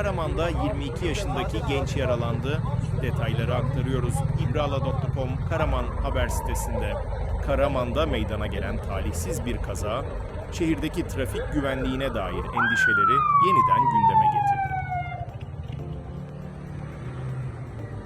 Karaman'da 22 yaşındaki genç yaralandı. Detayları aktarıyoruz. İbrala.com Karaman haber sitesinde. Karaman'da meydana gelen talihsiz bir kaza, şehirdeki trafik güvenliğine dair endişeleri yeniden gündeme getirdi.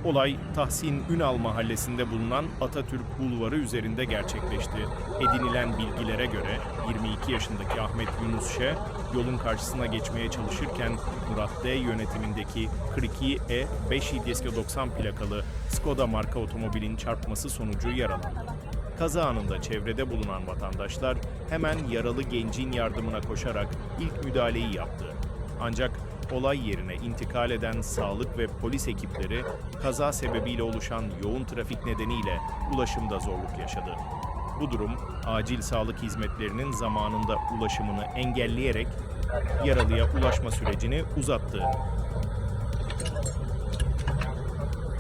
Olay Tahsin Ünal mahallesinde bulunan Atatürk Bulvarı üzerinde gerçekleşti. Edinilen bilgilere göre 22 yaşındaki Ahmet Yunus Şe yolun karşısına geçmeye çalışırken Murat D yönetimindeki 42E 5 İDSK 90 plakalı Skoda marka otomobilin çarpması sonucu yaralandı. Kaza anında çevrede bulunan vatandaşlar hemen yaralı gencin yardımına koşarak ilk müdahaleyi yaptı. Ancak olay yerine intikal eden sağlık ve polis ekipleri kaza sebebiyle oluşan yoğun trafik nedeniyle ulaşımda zorluk yaşadı. Bu durum acil sağlık hizmetlerinin zamanında ulaşımını engelleyerek yaralıya ulaşma sürecini uzattı.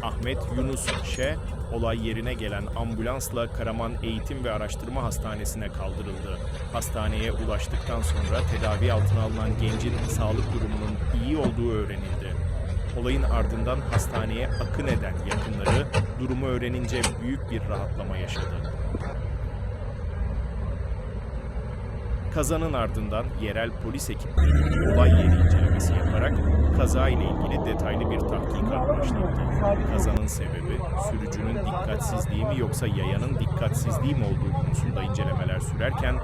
Ahmet Yunus Şe, olay yerine gelen ambulansla Karaman Eğitim ve Araştırma Hastanesi'ne kaldırıldı. Hastaneye ulaştıktan sonra tedavi altına alınan gencin sağlık durumunun iyi olduğu öğrenildi. Olayın ardından hastaneye akın eden yakınları durumu öğrenince büyük bir rahatlama yaşadı. Kazanın ardından yerel polis ekipleri olay yeri incelemesi yaparak kaza ile ilgili detaylı bir tahkikat başlattı. Kazanın sebebi sürücünün dikkatsizliği mi yoksa yayanın dikkatsizliği mi olduğu konusunda incelemeler sürerken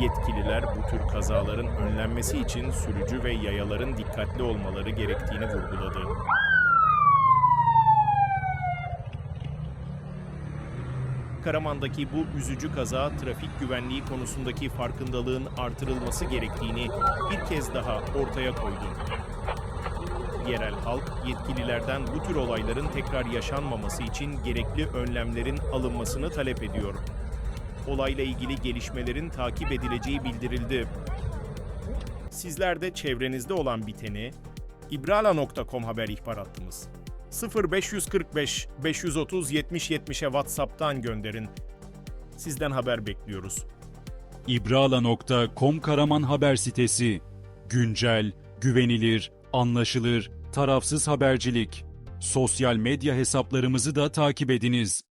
yetkililer bu tür kazaların önlenmesi için sürücü ve yayaların dikkatli olmaları gerektiğini vurguladı. Karaman'daki bu üzücü kaza trafik güvenliği konusundaki farkındalığın artırılması gerektiğini bir kez daha ortaya koydu. Yerel halk yetkililerden bu tür olayların tekrar yaşanmaması için gerekli önlemlerin alınmasını talep ediyor. Olayla ilgili gelişmelerin takip edileceği bildirildi. Sizler de çevrenizde olan biteni ibrala.com haber ihbar hattımız 0545 530 70 70'e WhatsApp'tan gönderin. Sizden haber bekliyoruz. İbrala.com Karaman haber sitesi. Güncel, güvenilir, anlaşılır, tarafsız habercilik. Sosyal medya hesaplarımızı da takip ediniz.